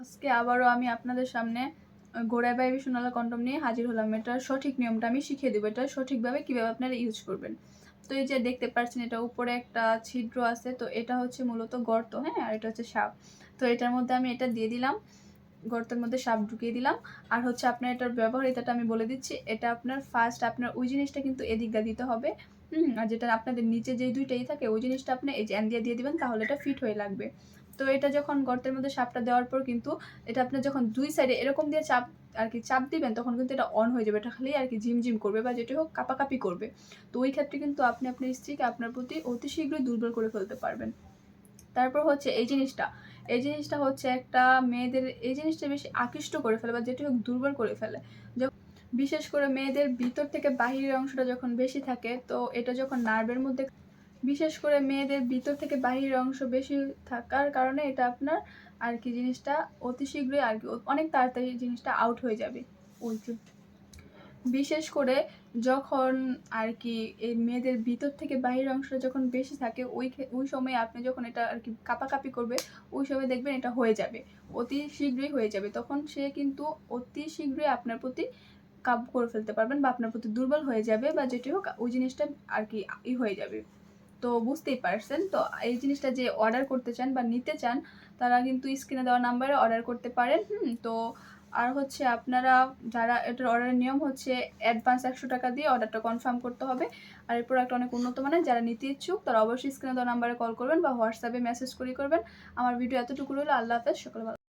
আজকে আবারও আমি আপনাদের সামনে গোড়ায় বাই সোনালা কন্ডম নিয়ে হাজির হলাম। এটার সঠিক নিয়মটা আমি শিখিয়ে দেবো। এটা সঠিকভাবে কীভাবে আপনারা ইউজ করবেন। তো এই যে দেখতে পাচ্ছেন, এটা উপরে একটা ছিদ্র আছে। তো এটা হচ্ছে মূলত গর্ত হ্যাঁ? আর এটা হচ্ছে সাপ। তো এটার মধ্যে আমি এটা দিয়ে দিলাম। গর্তের মধ্যে সাপ ঢুকিয়ে দিলাম। আর হচ্ছে আপনার এটার ব্যবহারিতাটা আমি বলে দিচ্ছি, এটা আপনার ফার্স্ট আপনার ওই জিনিসটা কিন্তু এদিকটা দিতে হবে। হুম? আর যেটা আপনাদের নিচে যে দুইটাই থাকে, ওই জিনিসটা আপনি এই যে দিয়ে দিয়ে দিবেন, তাহলে এটা ফিট হয়ে লাগবে। তো এটা যখন গর্তের মধ্যে সাপটা দেওয়ার পর কিন্তু এটা আপনার যখন দুই সাইডে এরকম দিয়ে চাপ, আর কি চাপ দিবেন, তখন কিন্তু এটা অন হয়ে যাবে। এটা খালি আর কি ঝিমঝিম করবে বা যেটি হোক কাপাকাপি করবে। তো ওই ক্ষেত্রে কিন্তু আপনি আপনার স্ত্রীকে আপনার প্রতি অতি শীঘ্রই দুর্বল করে ফেলতে পারবেন। তারপর হচ্ছে এই জিনিসটা। এই জিনিসটা হচ্ছে একটা মেয়েদের, এই জিনিসটা বেশি আকৃষ্ট করে ফেলে বা যেটি হোক দুর্বল করে ফেলে। বিশেষ করে মেয়েদের ভিতর থেকে বাহিরের অংশটা যখন বেশি থাকে, তো এটা যখন নার্ভের মধ্যে বিশেষ করে মেয়েদের ভিতর থেকে বাহিরের অংশ বেশি থাকার কারণে এটা আপনার আর কি জিনিসটা অতি শীঘ্রই আর কি অনেক তাড়াতাড়ি জিনিসটা আউট হয়ে যাবে। যে। বিশেষ করে যখন আর কি এই মেয়েদের ভিতর থেকে বাহির অংশটা যখন বেশি থাকে, ওই ওই সময় আপনি যখন এটা আর কি কাপাকাপি করবে, ওই সময় দেখবেন এটা হয়ে যাবে। অতি শীঘ্রই হয়ে যাবে। তখন সে কিন্তু অতি শীঘ্রই আপনার প্রতি কাবু করে ফেলতে পারবেন বা আপনার প্রতি দুর্বল হয়ে যাবে বা যেটি হোক, ওই জিনিসটা আর কি ই হয়ে যাবে। তো বুঝতেই পারছেন। তো এই জিনিসটা যে অর্ডার করতে চান বা নিতে চান, তারা কিন্তু স্ক্রিনে দেওয়া নাম্বারে অর্ডার করতে পারেন। তো আর হচ্ছে আপনারা যারা এটার অর্ডারের নিয়ম হচ্ছে অ্যাডভান্স একশো টাকা দিয়ে অর্ডারটা কনফার্ম করতে হবে। আর এই প্রোডাক্ট অনেক উন্নত মানের, যারা নিতে ইচ্ছুক, তারা অবশ্যই স্ক্রিনে দেওয়া নাম্বারে কল করবেন বা হোয়াটসঅ্যাপে মেসেজ করে করবেন। আমার ভিডিও এতটুকু রইল, আল্লাহ হাফেজ, সকলে ভালো